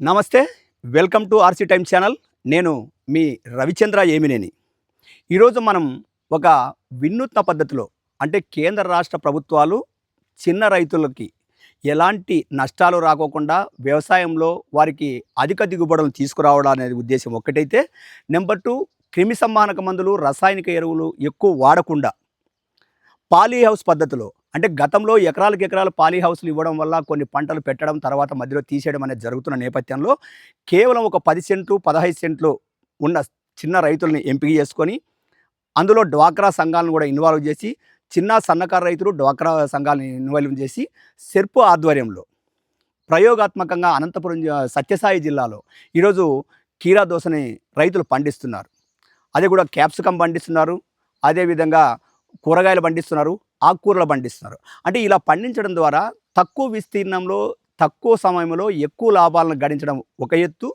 నమస్తే welcome to RC time channel. నేను మీ రవిచంద్ర ఏమినేని. ఈరోజు మనం ఒక వినూత్న పద్ధతిలో అంటే కేంద్ర రాష్ట్ర ప్రభుత్వాలు చిన్న రైతులకి ఎలాంటి నష్టాలు రాకోకుండా వ్యవసాయంలో వారికి అధిక దిగుబడులు తీసుకురావడం అనేది ఉద్దేశం ఒక్కటైతే నెంబర్ టూ క్రిమి సంహానక మందులు రసాయనిక ఎరువులు ఎక్కువ వాడకుండా పాలీ హౌస్ పద్ధతిలో అంటే గతంలో ఎకరాలకు ఎకరాలు పాలీ హౌస్లు ఇవ్వడం వల్ల కొన్ని పంటలు పెట్టడం తర్వాత మధ్యలో తీసేయడం అనేది జరుగుతున్న నేపథ్యంలో కేవలం ఒక పది సెంట్లు పదహైదు సెంట్లు ఉన్న చిన్న రైతుల్ని ఎంపిక చేసుకొని అందులో డ్వాక్రా సంఘాలను కూడా ఇన్వాల్వ్ చేసి చిన్న సన్నకారు రైతులు డ్వాక్రా సంఘాలను ఇన్వాల్వ్ చేసి సెర్పు ఆధ్వర్యంలో ప్రయోగాత్మకంగా అనంతపురం జి- సత్యసాయి జిల్లాలో ఈరోజు కీరా దోసని రైతులు పండిస్తున్నారు. అదే కూడా క్యాప్సికం పండిస్తున్నారు. అదేవిధంగా కూరగాయలు పండిస్తున్నారు ఆకుకూరలు పండిస్తున్నారు. అంటే ఇలా పండించడం ద్వారా తక్కువ విస్తీర్ణంలో తక్కువ సమయంలో ఎక్కువ లాభాలను గడించడం ఒక ఎత్తు.